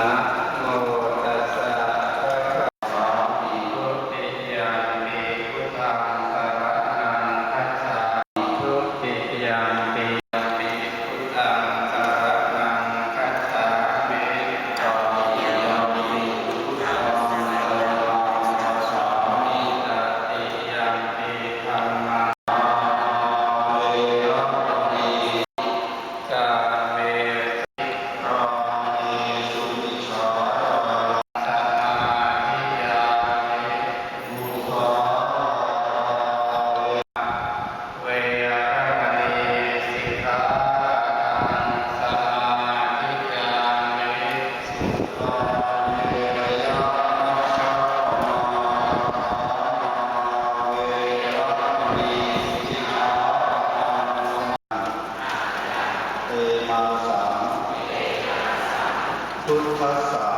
นะโม Todo passado.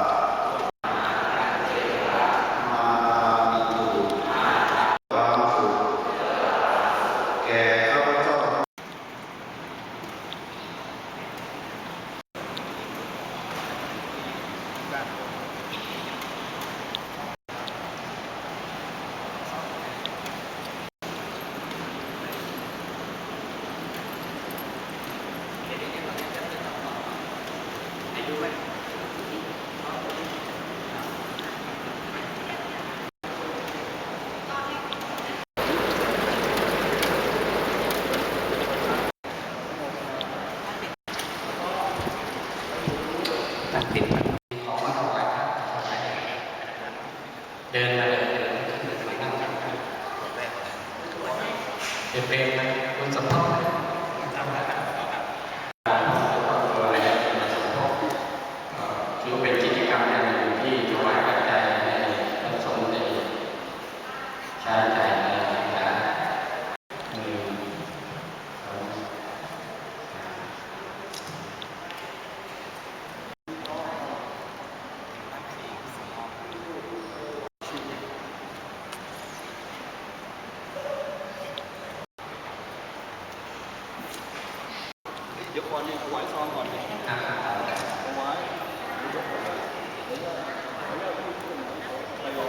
เดี๋ยวก่อนเนี่ยถวายซองก่อนเนี่ยถวายไดี๋วจะอเดี๋ยวดี๋ยวจอเอ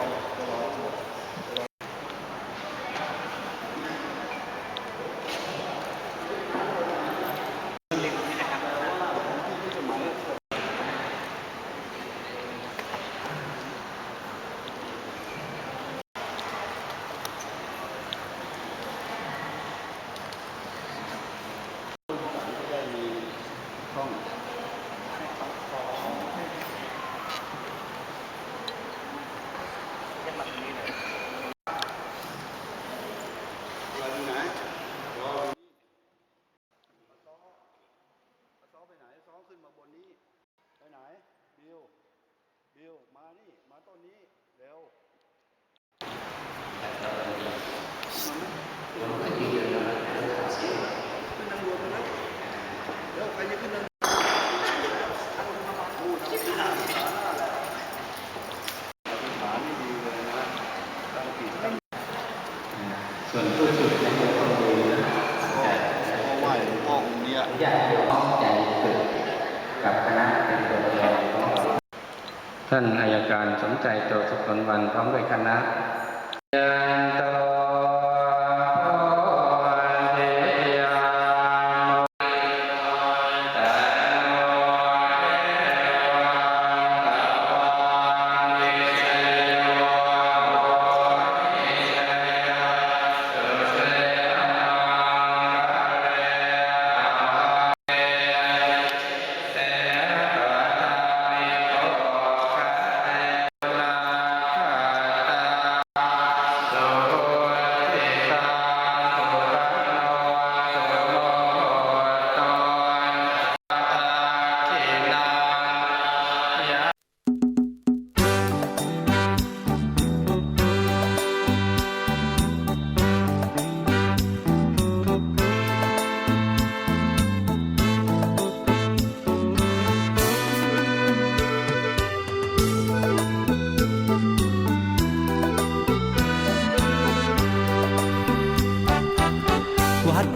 ส่วนผู้ฝึกในตัวคนดูนะจะเพราะว่าหลวพ่อค์เนี้ยอยากจะต้องใจฝึกกับคณะเป็นตัวแทนท่านอายการสมใจโตสุขนวันพร้อมด้วยคณะยันโต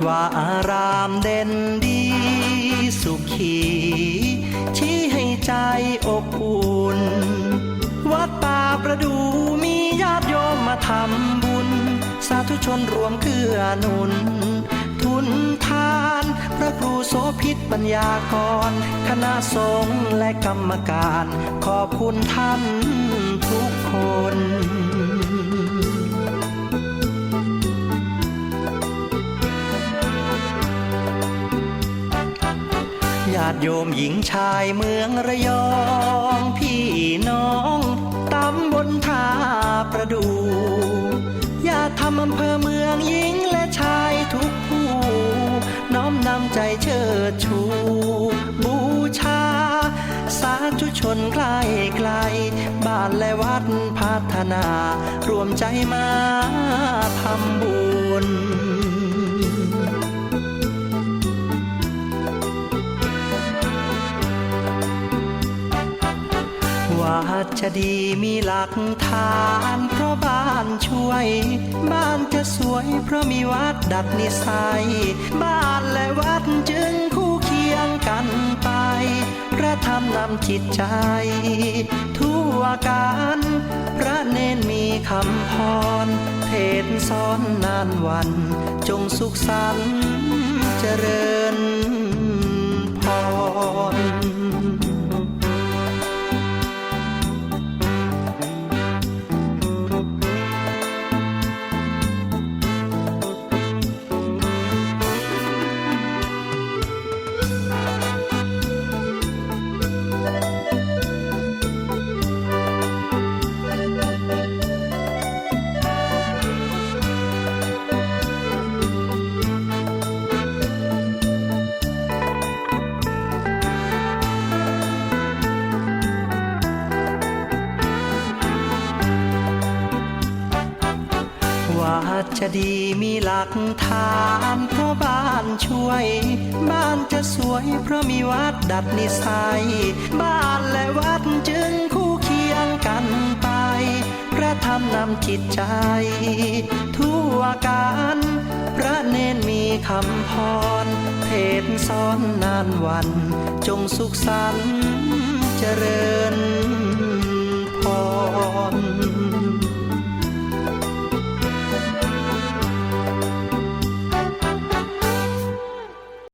ว่าอารามเด่นดี สุขี ชี้ให้ใจอบอุ่น วัดป่าประดูมีญาติโยมมาทำบุญ สาธุชนรวมเกื้อหนุน ทุนทาน พระครูโสพิษปัญญากร คณะสงฆ์และกรรมการ ขอบคุณท่าน โยมหญิงชายเมืองระยอง พี่น้องตำบลท่าประดูญาติทำอำเภอเมืองหญิงและชายทุกผู้ น้อมนำใจเชิดชู บูชา สาธุชนใกล้ไกล บ้านและวัดพัฒนา รวมใจมาทำบุญ ว่าจะดีมีหลักฐาน เพราะบ้านช่วย บ้านจะสวย เพราะมีวัดดัดนิสัย บ้านและวัดจึงคู่เคียงกันไปพระธรรมนำจิตใจ ทั่วการพระเนนมีคำพรเทศสอนนานวัน จงสุขสันต์เจริญพร จะดีมีหลักฐานเพราะบ้านช่วย บ้านจะสวยเพราะมีวัดดัดนิสัย บ้านและวัดจึงคู่เคียงกันไป พระธรรมนำจิตใจ ทั่วการพระเนนมีคำพร เทศน์สอนนานวัน จงสุขสันต์เจริญ